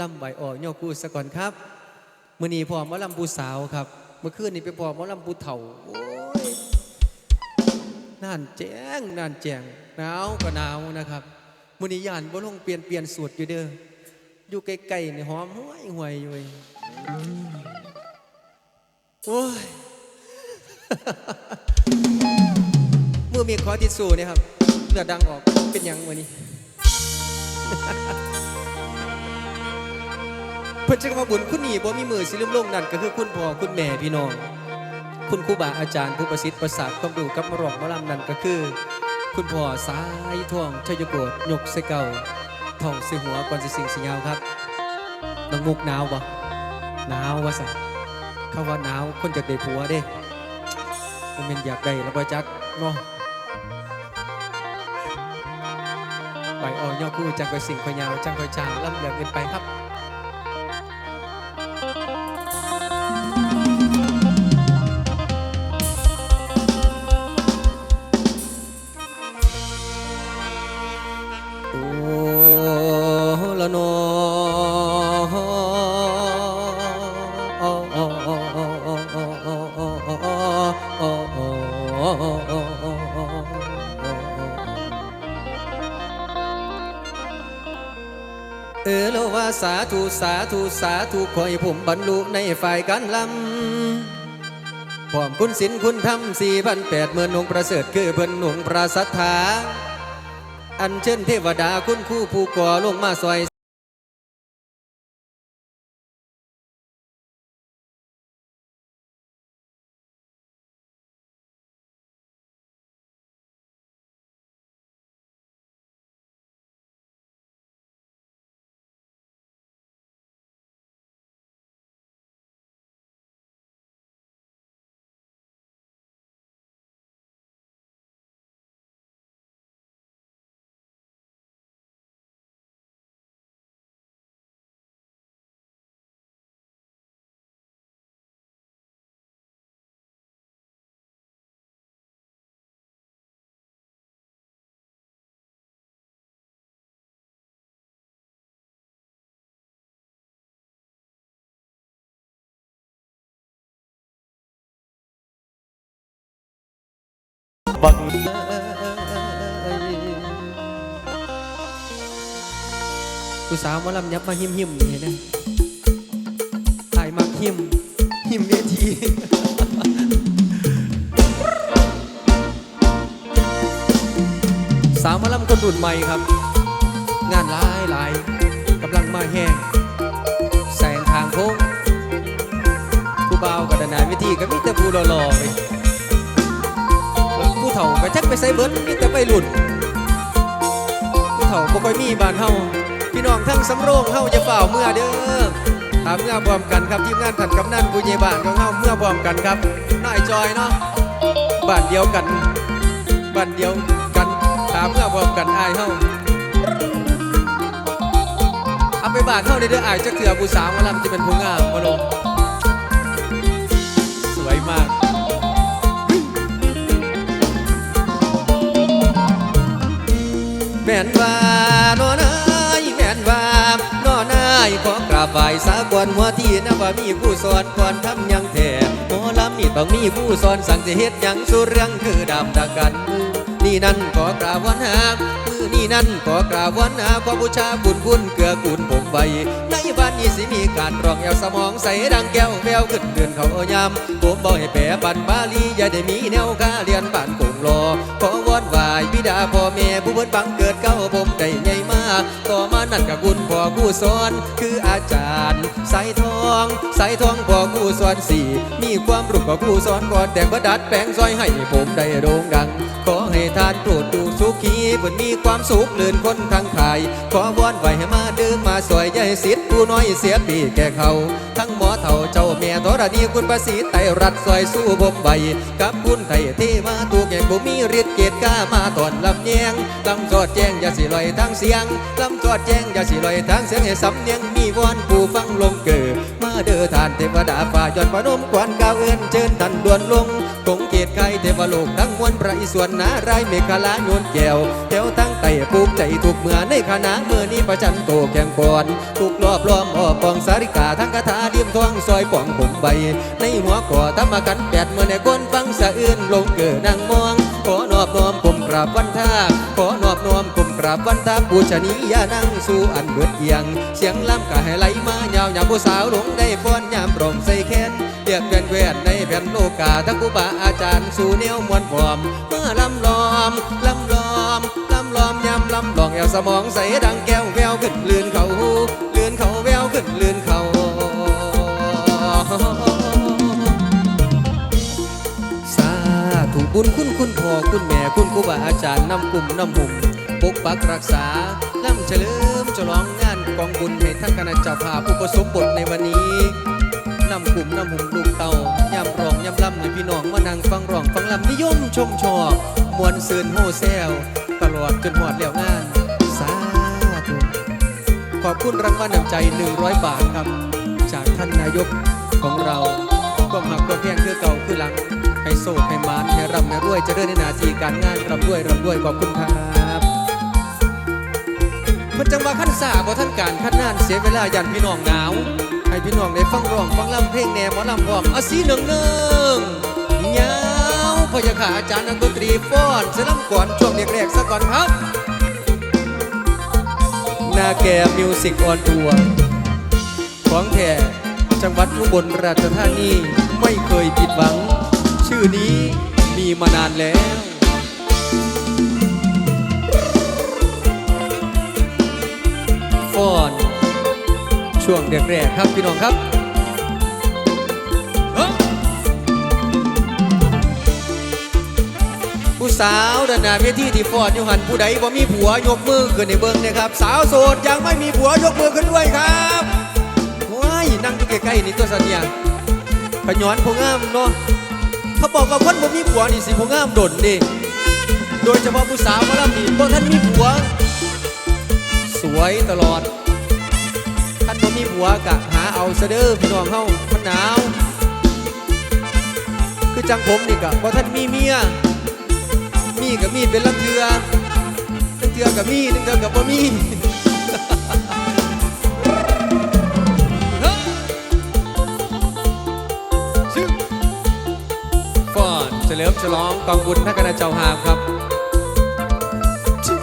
ลำใบอ่อยอคูสะก่อนครับมื่อนี้พอมอลำปูสาวครับ เมื่อคืนนี้ไปพอมอลำปูเถ่าโอ้ยน่านแจ้งน่านแจ้งหนาวก็หนาวนะครับมื่อนี้ยานบ่ลงเปลี่ยนเปลี่ยนสูตรอยู่เด้ออยู่ใกลๆนี่หอมห้วยห่วยอยู่เว้ยโอ้ยเมื่อมีคอติดสูเนี่ยครับเลือดดังออกเป็นยังวันนี้ เพื่อจะมาบุญคุณนี่บ่มีมือสิลืมลงนั่นก็คือคุณพ่อคุณแม่พี่น้อง คุณครูบาอาจารย์ผู้ประสิทธิ์ประสาทความรู้กับมารองมรำนั่นก็คือ คุณพ่อสายท่วงชัยโกรธยกเสเก่าท่องเสหัวก่อนสิสิงสิยาวครับน้องมุกหนาวบ่หนาววะสันเขาว่าหนาวคนจะได้ผัวเด้ผมเป็นอยากได้แล้วบ่จักเนาะไปอ่อยอคู่จังไปสิ่งพยาวจังไปจางลำเหลืองเงินไปครับ ธุสาธุคอยผมบรรลุในฝ่ายการลำพร้อมคุณศิลคุณธรรมสี่พันแปดหมื่นองค์ประเสริฐคือเพิ่นหนุ่งประสัทธาอันเชิญเทวดาคุณคู่ผู้ก่อลงมาซอย บังผู้สาวมาลำยับมาหิมหิมนี่นะถ่ายมักหิมหิมเวทีสาวมาลำคนรุ่นใหม่ครับ งานหลายหลายกำลังมาแห้งแสงทางโค้งผู้เบาวกับดานายเวทีก็มีแต่ผู้หล่อๆไป จักไปใส่เบิร์ดมีแต่ไปรุ่นผู้เฒ่าบ่ค่อยมีบ้านเฮาพี่น้องทั้งสำโรงเฮาจะเฝ้าเมื่อเด้อถามเมื่อพร้อมกันครับทีมงานท่านกำนันผู้ใหญ่บ้านของเฮาเมื่อพร้อมกันครับนายจอยเนาะบ้านเดียวกันบ้านเดียวกันถามเมื่อพร้อมกันอายเฮาเอาไปบ้านเฮาเด้อเด้ออายจักเถื่อผู้สาวมาลำจะเป็นผู้งามบ่ลง ม่นว่านอนายแม่นว่านอนายขอกราบไหว้สากวนหัวที่นะว่ามีผู้สอนก่อนทำยังแท้หมอลำนี่ต้องมีผู้สอนสั่งจะเฮ็ดหยังสู่เรื่องคือดำดักกัน นี่นั่นขอกราบวันหามือนี่นั่นขอกราบวันหาขอบูชาบุญคุณเกือกูลผมไว้ในบ้านนี้สิมีการร้องแอวสมองใสดังแก้วแววขึ้นเดือนเขายามผมบอกให้แปรบันบาลีอย่าได้มีแนวกาเรียนบ้านกงรอขอ วอนวายบิดาพ่อแม่ผู้เพิ่นบังเกิดเก้าผมได้ใหญ่มา ต่อมานั่นกับคุณพ่อผู้สอน คืออาจารย์สายทองสายทองพ่อผู้สอนสี่ มีความรู้กับผู้สอนก่อนแต่ก็ดัดแปลงซอยให้ผมได้โด่งดัง ขอให้ทานโปรดดูสุขีเพิ่นมีความสุขเลื่อนคนทางขาย ขอวอนไว้ให้มาดื่มมาสวยอยให้สิทธ ผู้น้อยเสียปีแก่เขา ทั้งหมอเฒ่าเจ้าแม่ธรณีคุณประสิทธิ์ไตรรัฐซอยสู้ผมใบกับคุณไทยเทมาตัวแก่บ่มีฤทธิ์เกตกล้ามาตอนลำแยงลำจอดแจ้งอย่าสิลอยทางเสียงลำจอดแจ้งอย่าสิลอยทางเสียงให้สำเนียงมีวอนผู้ฟังลงเกิดมาเด้อทานเทวดาฝ่ายอดพนมกวนก้าวเอื้อนเชิญท่านด่วนลงคงเกียรติไข่เทวโลกทั้งมวลพระอิศวรนารายเมฆลาโยนแก้วแถวตั้งไต่ภูมิใจถูกเมื่อในคณะเมื่อนี้ประจันโตแข่งก่อนถูกรอบล้อมอ้อปองสาริกาทั้งคาถาเดียมทองซอยป่องผมใบ ในหัวก่อธรรมกันแปดเมื่อในก้นฟังสะอื้นลงเกิดนางมอง ขอนอบน้อมกลมกราบวันท่าขอนอบน้อมกลมกราบวันท่าปูชนียานั่งสู่อันเบิดเอียง เสียงล้ำกะให้ไหลมายาวยามผู้สาวหลงได้ฟ้อนยามปร่งใส่แค้นเรียกแฟนแวนในแผ่นโลกาทั้งครูบาอาจารย์สู่แนวมวลพร้อมเมื่อลำลอมลำลอมลำลอมยามลำลองแอวสมองใสดังแก้วแววขึ้นลื่นเขาลื่ บุญคุณคุณพ่อคุณแม่คุณครูบาอาจารย์นำกลุ่มนำหุ่มปกปักรักษาล่ำเฉลิมฉลองงานกองบุญให้ทั้งคณะเจ้าภาพอุปสมบทในวันนี้นำกลุ่มนำหุ่มลูกเต่ายำร้องยำล่ำให้พี่น้องมานั่งฟังร้องฟังลำนิยมชมชอบมวนซือนโฮแซวตลอดจนหอดแล้วงานสาธุขอบคุณรางวัลน้ำใจ 100 บาทครับ จากท่านนายกของเราก็หักก็เพียงคือเก่าคือหลัง ให้โซ่ให้มานให้ร่ำให้รวยจะเดินในนาทีการงานร่ำรวยร่ำรวยขอบคุณครับมันจังหวะขั้นสาบ่ท่านการขั้นนานเสียเวลายันพี่น้องหนาวให้พี่น้องได้ฟังร้องฟังลำเพลงแหนหมอลำพร้อมอาสีหนึ่งหนึ่งยาวพยาขาอาจารย์นักดนตรีฟ้อนเสยลำก่อนช่วงแรกๆซะก่อนครับนาแก่มิวสิกออนทัวร์ของแท้จังหวัดอุบลราชธานีไม่เคยผิดหวัง อนี้มีมานานแล้ว ฟอนช่วงแรกๆครับพี่น้องครับผู้สาวดันหนาเวทีที่ฟอนอยู่หันผู้ใดว่ามีผัวยกมือขึ้นในเบิ้งเนะครับ สาวโสดยังไม่มีผัวยกมือขึ้นด้วยครับว้ายนั่งอยู่ใกล้ๆนี่ตัวสัญญาขย้อนพงงามเนาะ เขาบอกว่าคนบ่มีผัวนี่สิพงงามโดนดิโดยเฉพาะผู้สาวมาลำนี่บ่ท่านมีผัว สวยตลอด ท่านบ่มีผัวกะหาเอาซะเด้อพี่น้องเฮามันหนาว คือจังผมนี่กะบ่ท่านมีเมีย มีก็มีเป็นลำเทือลำเทือกับมีนึงเทือกับบ่มี มฉลองกองบุญทักคณะเจ้าหามครับชื่อ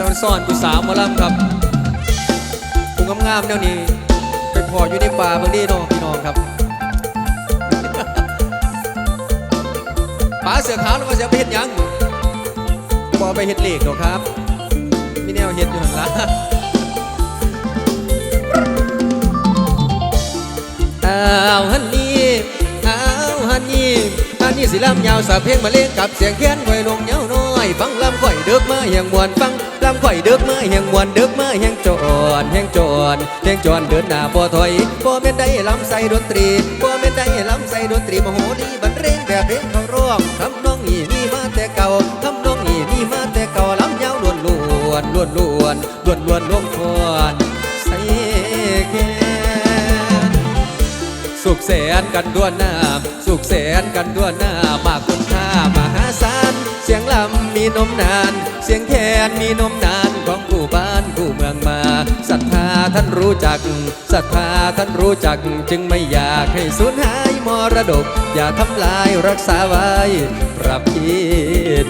ตอนซ่อนอยู่สามมอลำครับผู้งามๆแนวนี้ไปพออยู่ในป่าบางดีเน้องพี่น้องครับป๋าเสือขาวแล้วก็จะไปเห็ดยังบอไปเห็ดเหล็กหรอกครับมีแนวเห็ดอยู่หันละาวฮันนี่อ้าวฮันนี่ฮันนี่สิลำยาวสาเพียงมาเล่นกับเสียงแค้นข่อยลงเหยาวน้อยฟังลำข่เดึกมาแห่งมวนฟังลำข่เดึกมาแห่งมวนเดึกมาแห่งจอนแห่งจอนแห่งจอนเดินหน้าบ่ถอยบ่แม่นได้ลำใส่ดนตรีบ่แม่นได้ลำใส่ดนตรีมโหรีบรรเลงแบบเพลงเขาร้องทำนองนี่มีมาแต่เก่าทำนองนี่มีมาแต่เก่าลำยาวล้วนล้วนล้วนล้วนล้วนล้วนลงคอน สุขแสนกันด้วนหน้า สุขแสนกันด้วนหน้า มากคุณค่ามหาศาลเสียงลำมีนมนาน เสียงแคนมีนมนานของผู้บ้านผู้เมืองมาศรัทธาท่านรู้จักศรัทธาท่านรู้จัก จึงไม่อยากให้สูญหายมรดก อย่าทำลายรักษาไว้ประเพ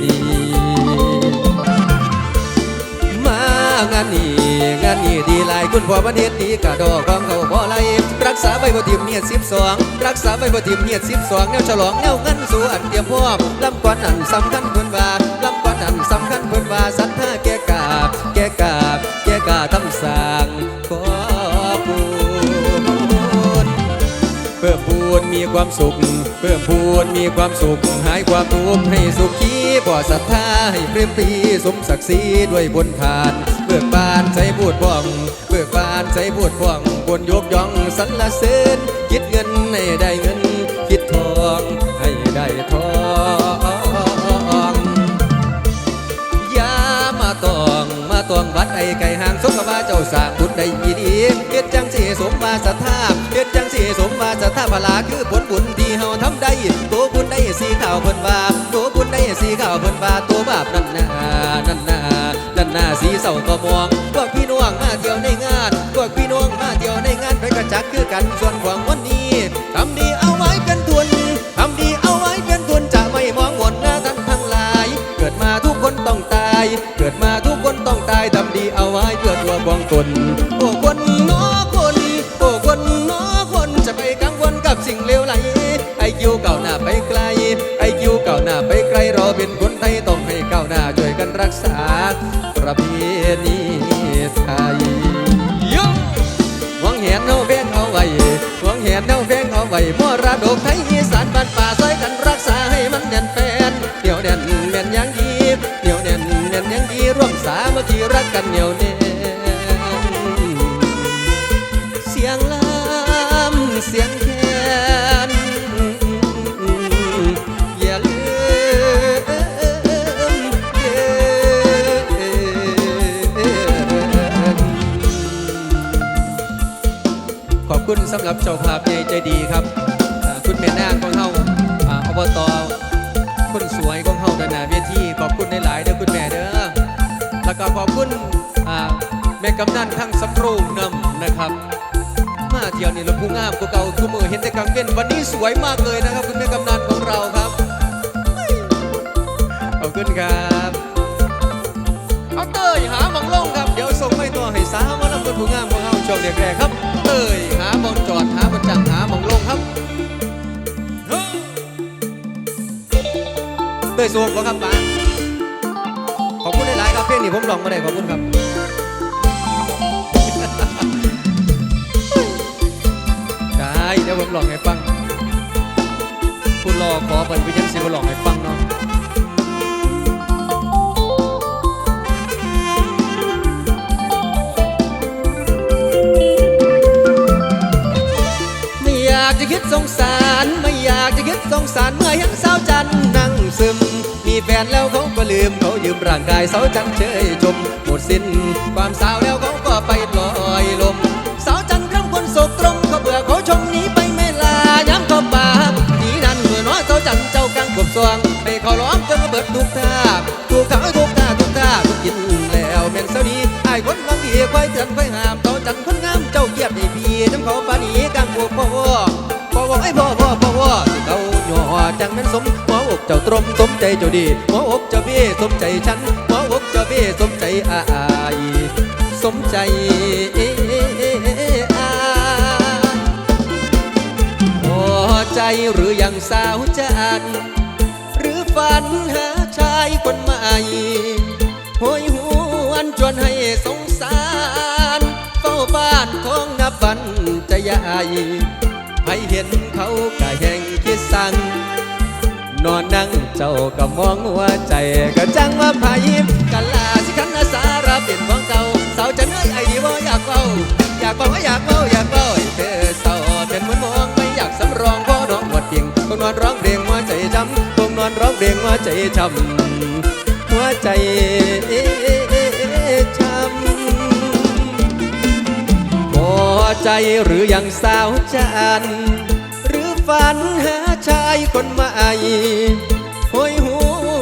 ณีมางานนี้งานนี้ดีหลายคุณพ่อประเทศดีกะดอกของเขาบ่ไหล รักษาไว้บ่ทิมเนียสิบสองรักษาไว้บ่ทิมเนียสิบสองแนวฉลองแนวเงินสู่อันเตรียมพร้อมลำกวนอันสำคัญเพิ่นว่าลำกวนอันสำคัญเพิ่นว่าศรัทธาแก่กาบแก่กาบแก่กาทำสางขอ นมีความสุข เพื่อพูนมีความสุข หายความทุกข์ให้สุขีบ่ศรัทธาให้เปรียมปีสมศักดิ์ศรีด้วยบนทานเบิกบานใจพูดพ่องเบิกบานใจพูดพ่องบนยกย่องสรรเสริญคิดเงินให้ได้ ดจังสีสมมาศรัทธาพลาคือผลบุญที่เฮาทำได้ตัวบุญได้สีขาวเพิ่นว่าตัวบุญได้สีขาวเพิ่นว่าตัวบาปนั่นนานั่นนานั่นนาสีเศร้าก็มองพวกพี่น้องมาเที่ยวในงานพวกพี่น้องมาเที่ยวในงานไปกระจักคือกันส่วนของวันนี้ทำดีเอาไว้เป็นทุนทำดีเอาไว้เป็นทุนจะไม่มองหมดนะท่านทั้งหลาย เกิดมาทุกคนต้องตาย เกิดมาทุกคนต้องตายทำดีเอาไว้เพื่อตัวบองตน ประเพณีไทยหวังเห็นเอาแวงเอาไว้หวังเห็นเอาแวงเอาไว้มรดกไทยอีสานบ้านป่าซอยกันรักษาให้มันแน่นแฟนเดี่ยวแน่นแน่นยังดีเดี่ยวแน่นแน่นยังดีร่วมสามัคคีรักกันเหนียวแน่ ครับเจ้าภาพใหญ่ใจดีครับคุณแม่นางของเฮาอบตคนสวยของเฮาดานหนาเวทีขอบคุณหลายๆเด้อคุณแม่เด้อแล้วก็ขอบคุณแม่กำนันทั้งสำโรงนำนะครับ มาเที่ยวนี่เราผู้งามกว่าเก่าทุกมือเห็นแต่กลางเว้นวันนี้สวยมากเลยนะครับ คุณแม่กำนันของเราครับขอบคุณครับเอาเตยหาหมองลงครับ เดี๋ยวส่งไปตัวให้สาวมาลำเป็นผู้งามของเฮาช่วงแรกๆครับ ย หาหมองจอด หาบนจังหาหมองลงครับเฮ้ยเตยสวงบ่ครับป้าขอบคุณหลายๆครับเพลงนี้ผมร้องมาได้ขอบคุณครับได้เดี๋ยวผมลองให้ฟังคุณรอขอเปิดวิญญาณสิบลองให้ฟังเนาะ คิดสงสารไม่อยากจะคิดสงสารเมื่อเห็นสาวจันนั่งซึม มีแฟนแล้วเขาก็ลืมเขายืมร่างกายสาวจันเฉยชมหมดสิ้น ความสาวแล้วเขาก็ไปลอยลมสาวจันครั้งคนโศกตรงเขาเบื่อเขาชมหนีไปไม่ลาย้ำเขาปาหนีนั่นเมื่อน้อยสาวจันเจ้ากลางกบสวงให้เขาล้อมจนเบิดทุกท่าถูกขาทุกท่าทุกท่าทุกกินแล้วแม่นสาวดีไอ้คนบางทีคอยเตือนคอยหามสาวจันคนงามเจ้าเกียรติพี่จำเขาปานีกลางพวกพ่อ พ่อบอกไอ้พ่อพ่อพ่อพ่อที่เขาหย่อจังแม่นสมหัวอกเจ้าตรมสมใจเจ้าดีหัวอกเจ้าเบี้สมใจฉันหัวอกเจ้าเบี้สมใจอายสมใจอายพอใจหรือยังสาวจันหรือฝันหาชายคนใหม่หอยหวนจวนให้สงสารเฝ้าบ้านท้องนับวันจะใหญ่ ให้เห็นเขาก็แห่งคิดสั่งนอนนั่งเจ้าก็มองหัวใจก็จังว่าพายิ้มกันลาสิคันอาสารับเป็นของเก่าสาวจะเนื้อยไอ้ดีว่าอยากเฝ้าอยากเฝ้าอยากเฝ้าอยากเฝ้าให้เธอเศร้าเป็นเหมือนมองไม่อยากสำรองเพราะน้องหมดกิ่งคงนอนร้องเพลงหัวใจช้ำคงนอนร้องเพลงหัวใจช้ำหัวใจ ใจหรือยังสาวจันทร์หรือฝันหาชายคนใหม่หอยห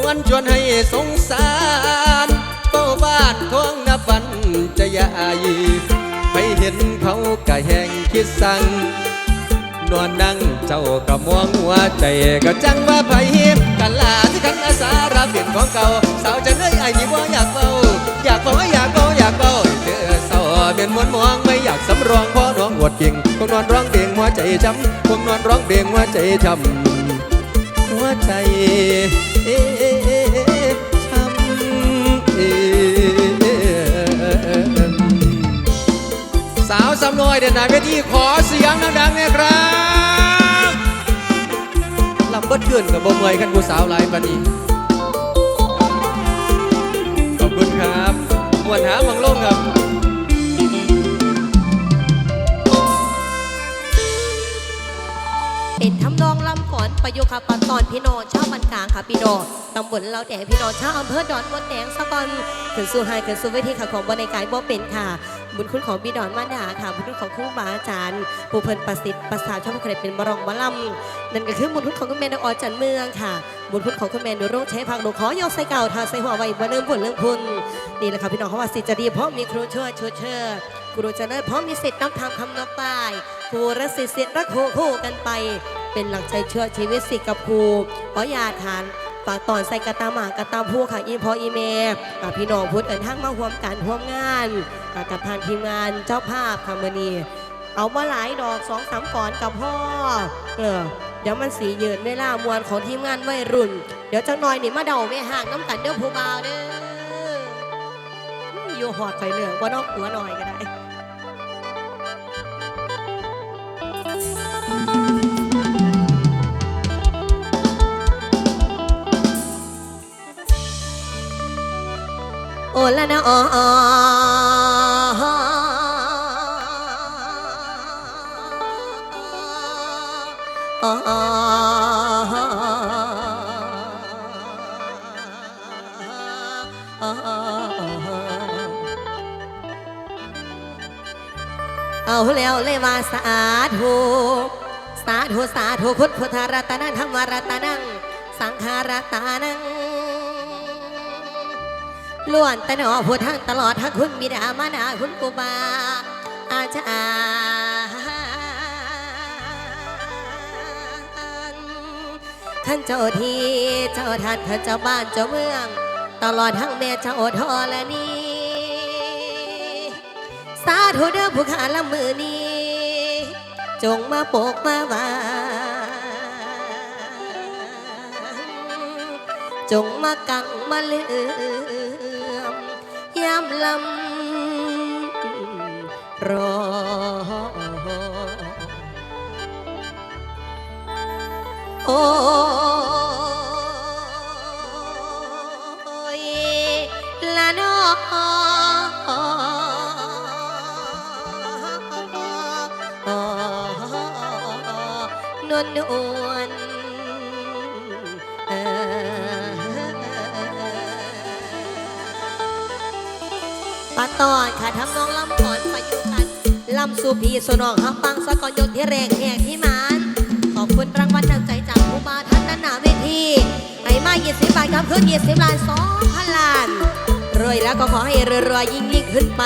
วนชวนให้สงสารเป้าบ้านท้องนับวันจะใหญ่ไปเห็นเขาก็แห่งคิดสั่งนอนนั่งเจ้าก็มองหัวใจก็จังว่าไผกันลาที่คันอาสารับเป็นของเก่าสาวจะเอ้ยไอ้นี่ว่าอยากเฝ้าอยากเฝ้าอยากเฝ้าอยากเฝ้า เธอเศร้าเป็นมวนมองไม่อยากสำรองเพราะน้องหวดกิ่งคงนอนร้องเพลงหัวใจช้ำคงนอนร้องเพลงหัวใจช้ำหัวใจช้ำสาวสำน้อยเด่นหนาเวทีขอเสียงดังๆเนี่ยครับลำเบิดขึ้นกับบ่เมอยกันผู้สาวลายปานีขอบคุณครับมวนหาวัง ลงครับเป็นทำนองลำก่อนประตอนพี่น้องชาวบันกลางค่ะพี่น้องตำบลเราแดงพี่น้องชาวอำเภอดอนมดแดงสะกอนขึ้นสู่ไฮขึ้นสู่เวทีค่ะของบนในกายบ่เป็นค่ะ บุญคุณของพี่ดอนมาดาค่ะ บุญคุณของครูบาอาจารย์ผู้เพิ่นประสิทธิ์ประสาทชอบเคยเป็นบรองบลำนั่นก็คือบุญคุณของคุณแม่นกอจันเมืองค่ะ บุญคุณของคุณแม่นุรุ่งใช้พักหนูขอยอใส่เก่าทาใส่หัวไว้บ่เริ่มผลเรื่องพุนนี่แหละค่ะพี่น้องเขาว่าสิจะดีเพราะมีครูช่วยช่วยเชิดครูจะเลิศเพราะมีสิทธิ์น้ำทำคำนบตายครูรักสิทธิ์สิทธิ์รักคคู่กันไป เป็นหลักใจเชื่อชีวิตสิกับครูขออย่าทานฝากตอนใส่กระตาหมากกระตาผู้ค่ะอีพออีเมอ่าพี่น้องพุทธเอินทั้งมาร่วมกันร่วมงานอ่ากับทางทีมงานเจ้าภาพค่ะมือนีเอามาหลายดอกสองสามก่อนกับพ่อเออเดี๋ยวมันสีเยืนเวลามวลของทีมงานวัยรุ่น เดี๋ยวจังหน่อยนี่มาเดาไม่ห่างน้ำกันเด้อผู้บ่าวเด้ออยู่หอดคอยเหลืองว่านอกหัวหน่อยก็ได้ ละนะอ๋อเอาแล้วเลยว่าสาธุสาธุสาธุพุทธพุทธรัตนังธรรมรัตนัง สังฆารัตนัง ล้วนแต่หนอผู้ทั้งตลอดทั้งคุณบิดามารดาคุณครูบาอาจารย์ท่านเจ้าที่เจ้าท่านท่านเจ้าบ้านเจ้าเมือง ตลอดทั้งแม่เจ้าทอและนี้สาธุเด้อผู้ขาละมือนี้ จงมาปกมาว่า จงมากังมาเลื่อมยามลำรอโอ้ยละนอนวลนวล ตอนค่ะทำนองลำก่อนประยุกต์กันลำสู่พีสุนองฮับปังสะกอนยนที่แรงแหกที่มานขอบคุณรางวัลน้ำใจจากครูบาทันหนาเวทีไอ้มา20บาทครับขึ้น20ล้าน2พันล้านรวยแล้วก็ขอให้รวยๆยิ่งยิ่งขึ้นไป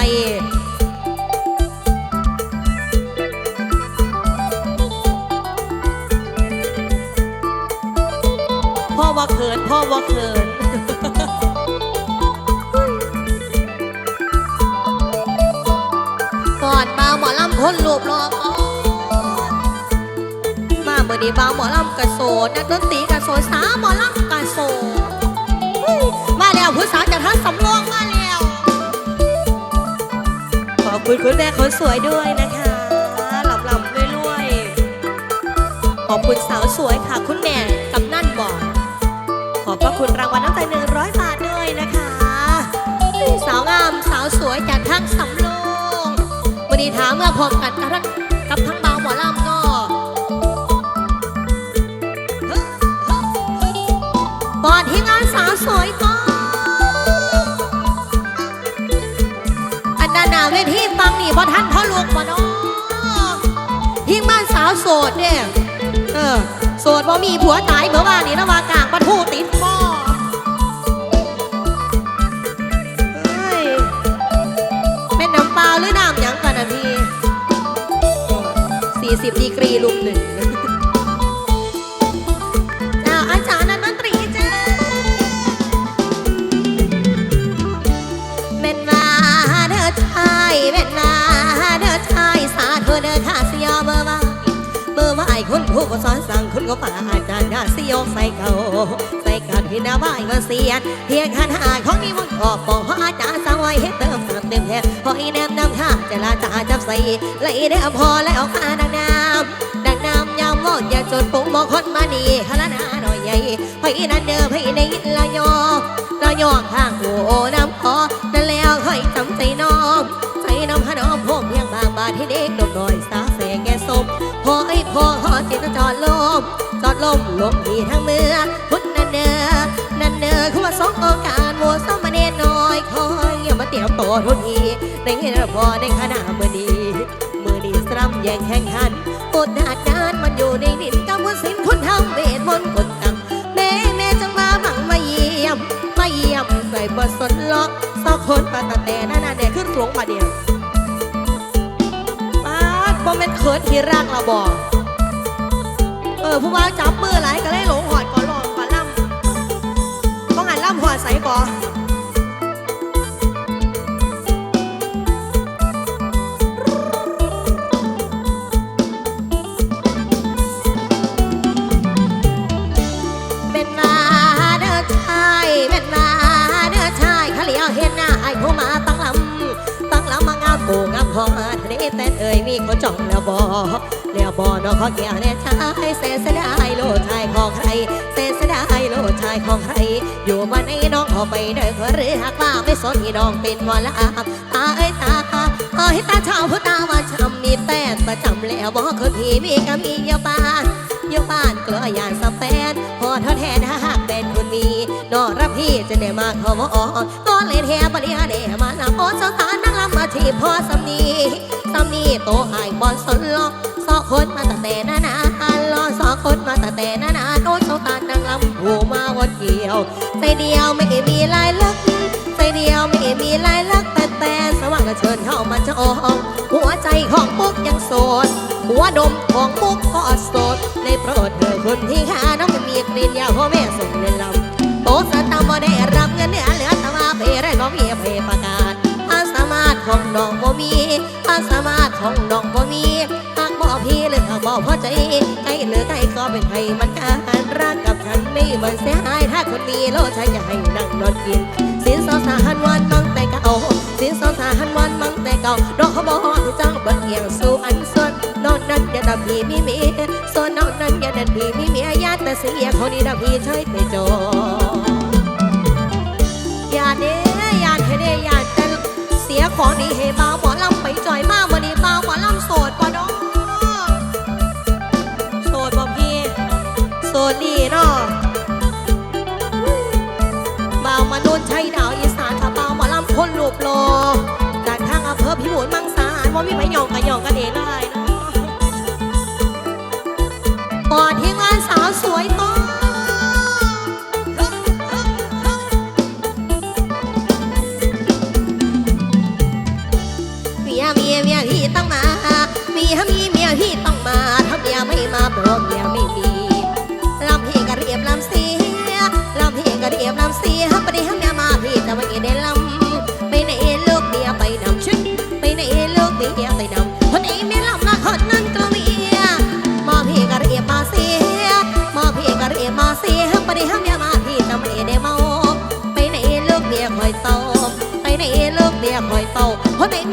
พ่อว่าเขินพ่อว่าเขิน ก่อนมาหมอลำพ้นรูปรอก่อมาเมื่อนี้บ่าวหมอลำกระโสนนักดนตรีกระโสนสาวหมอลำกระโสนมาแล้วผู้สาวจากท่านสำรองมาแล้ว ขอบคุณคุณแม่คนสวยด้วยนะคะหลับหลับๆรวยๆขอบคุณสาวสวยค่ะคุณแม่กำนั่นบอก ขอบพระคุณรางวัลน้ำใจหนึ่ง ดีถามเมื่อพร้อมกันกับทั้งกับทั้งบาวหมอลำก็ก่อนที่งานสาวสวยก็อันนานาเวทีฟังนี่พอท่านพ่อลูกมาเนาะที่งานสาวโสดเนี่ยเออโสดบ่มีผัวตายเมื่อวานนี้นะว่ากลางประทูติดหม้อ 40ดีกรีลุมหนึ่งอ่าอาจารย์นันดนตรีจ้าเป็นมาเด้อชายเป็นมาเด้อชายสาธุเด้อข้าสยามเบอร์มาเมื่อว่าไอ้คนผู้สอนสั่งคุณก็ป่าอาจารย์นาสิโยกใส่เขา ใส่กันพี่นาวาไอ้ก็เสียเพียงขันหาของนี่มันออกบอกพราะอาจารย์สั่งไว้ให้เติมเติมเต็มแทนพออีแนมนำท่าจะลาตาจับใส่และอีเด้อพอแล้วเอาข้าดังน้ำดังน้ำยามมอดอย่าจนปุ่งมองคนมานีฮละนาหน่อยใหญ่พี่นั่นเด้อพี่ในยินละยอละยอข้างหัวน้ำพอนั่นแล้วค่อยจำใจน้องใจน้ำขนมพวกเพียงบางบาทที่เด็กดมหน่อยสาแสงแก่สมพอไอ้พอหอจิตจอดลมจอดลลมลมที่ทางเมือง อคือว่าสองโอกาสโมสมเนน้อยคอยอย่ามาเตียวโตทุนทีในเห็นพอในขณะเมื่อนี้มือนี้สรัมแย่งแข่งขันอดอาจารมันอยู่ในดินกำมือสินคุณทำเวทมนต์กดกำแม่แม่จังมาบังมาเยี่ยมมาเยี่ยมใส่บทสนล็อกสอกคนปาตะแต่นั่นน่แน่ขึ้นหลงมาเดียวป้าดบ่แม่นเขินที่รักเราบอกเออผู้ว่าจับมือไหลก็เลยหลงหอด ใส่ก่เป็นมาเด้อชายเป็นมาเด้อชายขาเลี้ยวเห็นหน้าไอ้ผู้มาตั้งลำตั้งลำมางามโกงามพอมาทะเลแต่เอ่ยมีคนจ้องแล้วบอก แล้วบอน้องขอแก้วเนี่ยชายเสสดายโลดชายของใครเสสดายโลดชายของใคร อยู่มาในน้องขอไปเด้อขอหรือหากว่าไม่สนอีน้องเป็นวลาตาเอ้ยตาเอ้ยตาชาวผู้ตาว่าชำมีแต่ประจำแล้วบอกคนที่มีก็มีเยาบ้านอยู่บ้านกลัวยานสแปนพอทดแทนหากเป็นคนมีนอรับพี่จะได้มาขอวอก็เลยแทบริหาเดมาลำโอสถานนั่งลำมาที่พอสำนีสำนีโตหายบอลสนล็อก คนมาตั้งแต่นานาลอสองคนมาตั้งแต่นานาโน้ตสตานนั่งลำหูมาวนเกี่ยวใจเดียวไม่มีลายลึกใจเดียวไม่มีลายลักแต่แต่สว่างก็เชิญเข้ามาจองหัวใจของมุกยังโสดหัวดมของมุกก็โสดในโปรดเธอคนที่หาน้องมีกลิ่นยาพ่อแม่ส่งเงินลำโตสตามบ่ได้รับเงินเหนือเหลือแต่ว่าเพได้น้องเมีเพประกาศความสามารถของน้องบ่มีความสามารถของน้องบ่มี ใจใกล้หรือใกล้ก็เป็นให้มันการรักกับฉันไม่เหมือนเสียหายถ้าคนมีโลช้อย่าให้นั่งนอนกินสินสอดสาหันวันมังแต่เก่าสินสอดสาหันวันมังแต่เก่าดอกเขาบอกว่าจังบิดเอียงสู่อันส่วนนอนนั้นอย่าดับพี่มีเมียส่วนนอนนั้นอย่าดันพี่มีเมียญาติแต่เสียคนนี้ดับพี่ใช้ไปจออย่าเด้อย่านเด้อย่าแต่เสียของดีให้บ่าวหมอลำไปจ่อยมากวันนี้บ่าหมอลำโสดปะน้อง โซดดีเนาะบ่าวมนุษย์ใช้ดาวอีสานถ้าบ่าวหมอลำคนรูปโลจากทางอำเภอพิบูลมังสาหารว่ามีไผหยองกันหยองกันเองได้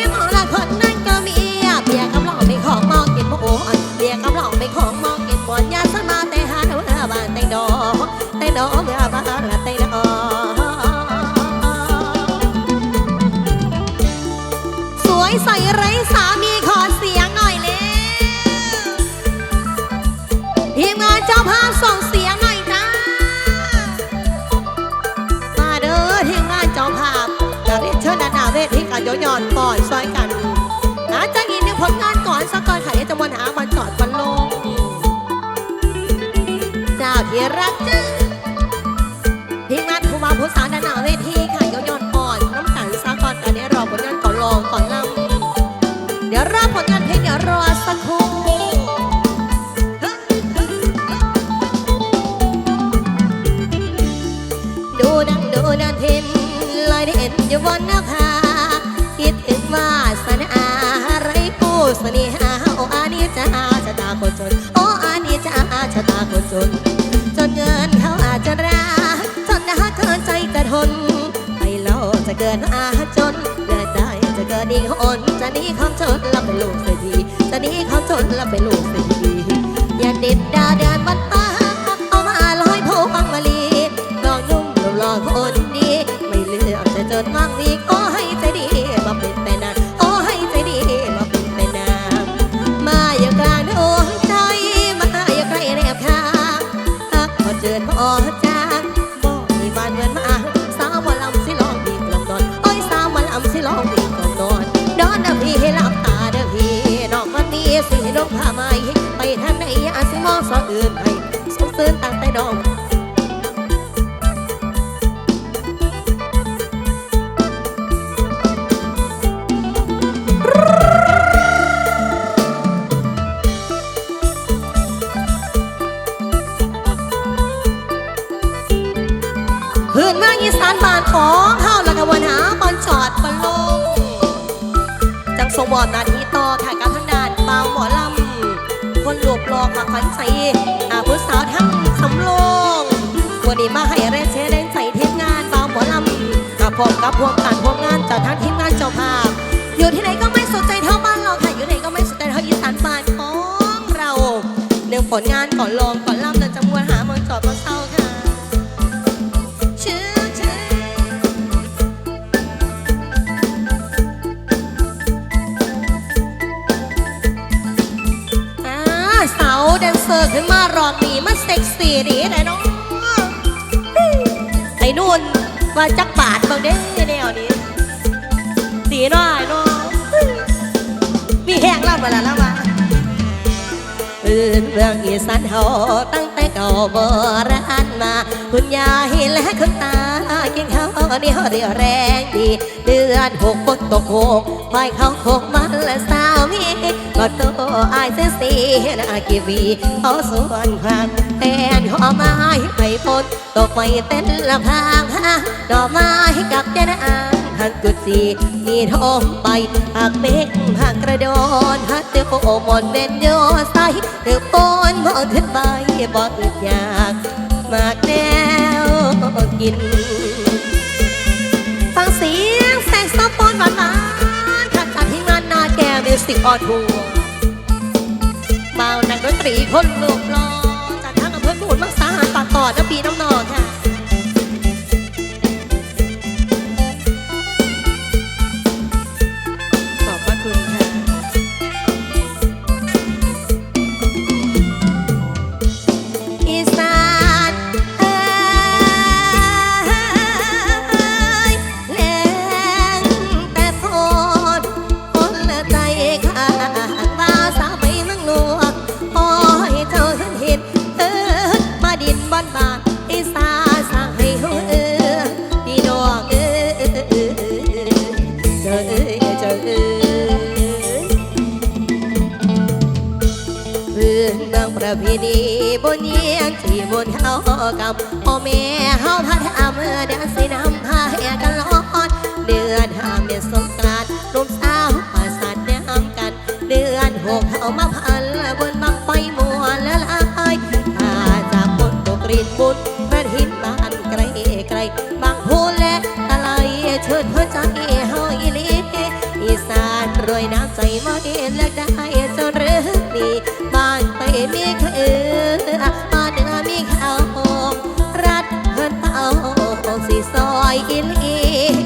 ค จนล้วเป็นลูกเศรษฐีอย่าเด็ดดาเดินบัดตาเอามาลอยพวงมาลีลองนุ่มลองรอคนดี ไม่เลือกจะจนว่างวีขอให้ใจดีมาเป็นแต่นานขอให้ใจดีมาเป็นแต่นานมาอย่ากลางดวงใจ มาอย่าใกล้แนบข้างสะ มกับพวกการพวกงานจากทั้งทีมงานเจ้าภาพ อยู่ที่ไหนก็ไม่สนใจเท่าบ้านเราค่ะอยู่ไหนก็ไม่สนใจเท่าอีสานบ้านของเราเรื่องผลงานก่อนลองก่อนล่ำเดินจังมวนหาเมืองจอดบนเศร้าค่ะชื่อชื่ออ่าสาแดนเซอร์ขึ้นมารอบนี้มันเซ็กซี่ดีแน่นอนไอ้นุ่น ว่าจักบาทบางเด้แนวนี้ตีน้อยเนาะมีแห้งแล้วมาแล้วมาพื้นเมืองอีสานเฮาตั้งแต่เก่าโบราณมา คุณยายและคุณตากินข้าวเหนียเรียวแรงดี เดือนหกฝนตกโหกควายเขาโคกมันและสาวมีก็โตอายเสียสีนากีวีเขาสวนทางแทนหอไม้ไปพนตกไปเต้นละพางฮะดอกไม้กับเจนางหักกุดสีมีทองไปหักเมฆหักกระโดนหักเตียวโอมอนเป็นโยใสเดือปนมองขึ้นไปบอกอึดอยากมากแนวกิน ฟังสี อนหวานหวานขัดจากที่งานนาแกมิวสิกออนทัวร์เบานักดนตรีคนลูกรอจากทางอำเภอพูดมังสาหารปากต่อน้ำปีน้ำนอ ดีบนเยี่ยงที่บนเฮากับพ่อแม่เฮาพัดอาเมื่อเดือน อยอินอี